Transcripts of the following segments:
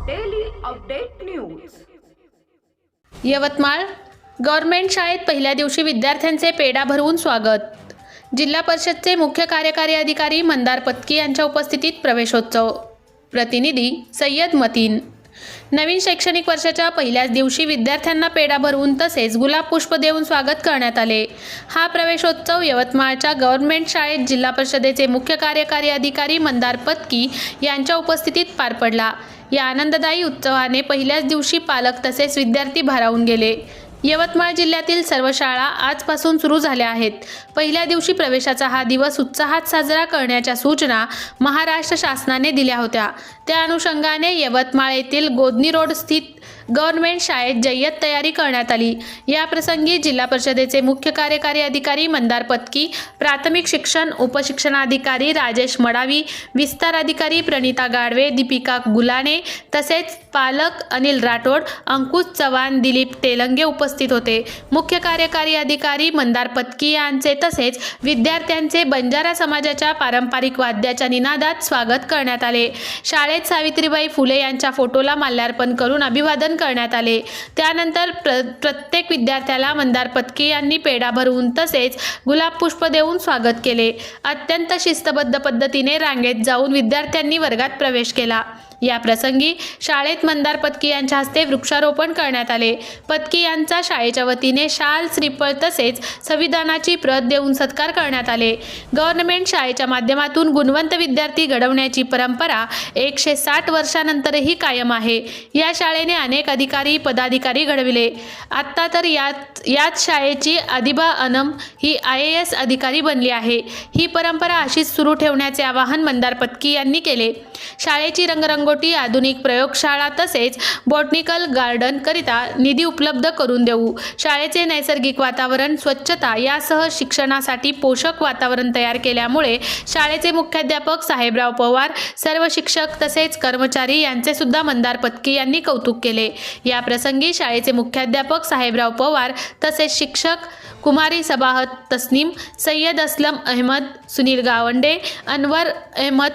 Update news Yavatmal government शाळेत पहिल्या दिवशी विद्यार्थ्यांचे पेढा भरवून स्वागत. जिल्हा परिषदचे मुख्य कार्यकारी अधिकारी मंदार पत्की यांच्या उपस्थितीत प्रवेशोत्सव. प्रतिनिधी सय्यद मतीन. नवीन शैक्षणिक वर्षाच्या पहिल्याच दिवशी विद्यार्थ्यांना पेढा भरवून तसेच गुलाब पुष्प देऊन स्वागत करण्यात आले. हा प्रवेशोत्सव यवतमाळच्या गव्हर्नमेंट शाळेत जिल्हा परिषदेचे मुख्य कार्यकारी अधिकारी मंदार पत्की यांच्या उपस्थितीत पार पडला. या आनंददायी उत्सवाने पहिल्याच दिवशी पालक तसेच विद्यार्थी भारावून गेले. यवतमाळ जिल्ह्यातील सर्व शाळा आजपासून सुरू झाल्या आहेत. पहिल्या दिवशी प्रवेशाचा हा दिवस उत्साहात साजरा करण्याच्या सूचना महाराष्ट्र शासनाने दिल्या होत्या. त्या अनुषंगाने यवतमाळ येथील गोदनी रोड स्थित गव्हर्नमेंट शाळेत जय्यत तयारी करण्यात आली. या प्रसंगी जिल्हा परिषदेचे मुख्य कार्यकारी अधिकारी मंदार पत्की प्राथमिक शिक्षण उपशिक्षणाधिकारी राजेश मडावी विस्तार अधिकारी प्रणिता गाडवे दीपिका गुलाने तसेच पालक अनिल राठोड अंकुश चव्हाण दिलीप तेलंगे उपस्थित होते. मुख्य कार्यकारी अधिकारी मंदार पत्की यांचे तसेच विद्यार्थ्यांचे बंजारा समाजाच्या पारंपरिक वाद्याच्या निनादात स्वागत करण्यात आले. शाळेत सावित्रीबाई फुले यांच्या फोटोला माल्यार्पण करून अभिवादन करण्यात आले. त्यानंतर प्र प्रत्येक विद्यार्थ्याला मंदार पत्की यांनी पेढा भरवून तसेच गुलाब पुष्प देऊन स्वागत केले. अत्यंत शिस्तबद्ध पद्धतीने रांगेत जाऊन विद्यार्थ्यांनी वर्गात प्रवेश केला. या प्रसंगी शाळेत मंदार पत्की यांच्या हस्ते वृक्षारोपण करण्यात आले. पत्की यांचा शाळेच्या वतीने शाल श्रीफळ तसेच संविधानाची प्रत देऊन सत्कार करण्यात आले. गव्हर्नमेंट शाळेच्या माध्यमातून गुणवंत विद्यार्थी घडवण्याची परंपरा एकशे साठ वर्षानंतरही कायम आहे. या शाळेने अनेक अधिकारी पदाधिकारी घडविले. आत्ता तर यात याच शाळेची अधिबा अनम ही आय ए एस अधिकारी बनली आहे. ही परंपरा अशीच सुरू ठेवण्याचे आवाहन मंदार पत्की यांनी केले. शाळेची रंगरंगोटी आधुनिक प्रयोगशाळा तसेच बॉटनिकल गार्डनकरिता निधी उपलब्ध करून देऊ. शाळेचे नैसर्गिक वातावरण स्वच्छता यासह शिक्षणासाठी पोषक वातावरण तयार केल्यामुळे शाळेचे मुख्याध्यापक साहेबराव पवार सर्व शिक्षक तसेच कर्मचारी यांचे सुद्धा मंदार पत्की यांनी कौतुक केले. या प्रसंगी शाळेचे मुख्याध्यापक साहेबराव पवार तसेच शिक्षक कुमारी सबाहत तस्नीम सय्यद असलम अहमद सुनील गावंडे अनवर अहमद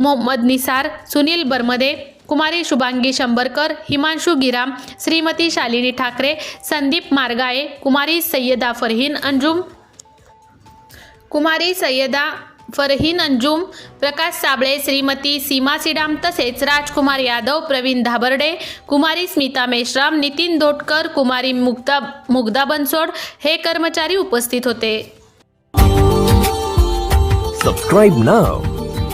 मोहम्मद निसार सुनील बर्मदे कुमारी शुभांगी शंभरकर हिमांशू गिराम श्रीमती शालिनी ठाकरे संदीप मारगाळे कुमारी सय्यदा फरहीन अंजुम कुमारी सय्यदा फरहीन अंजुम प्रकाश साबळे श्रीमती सीमा सिडाम तसेच राजकुमार यादव प्रवीण धाबर्डे कुमारी स्मिता मेश्राम नितीन दोटकर कुमारी मुग्धा मुग्धा बनसोड हे कर्मचारी उपस्थित होते. Subscribe now.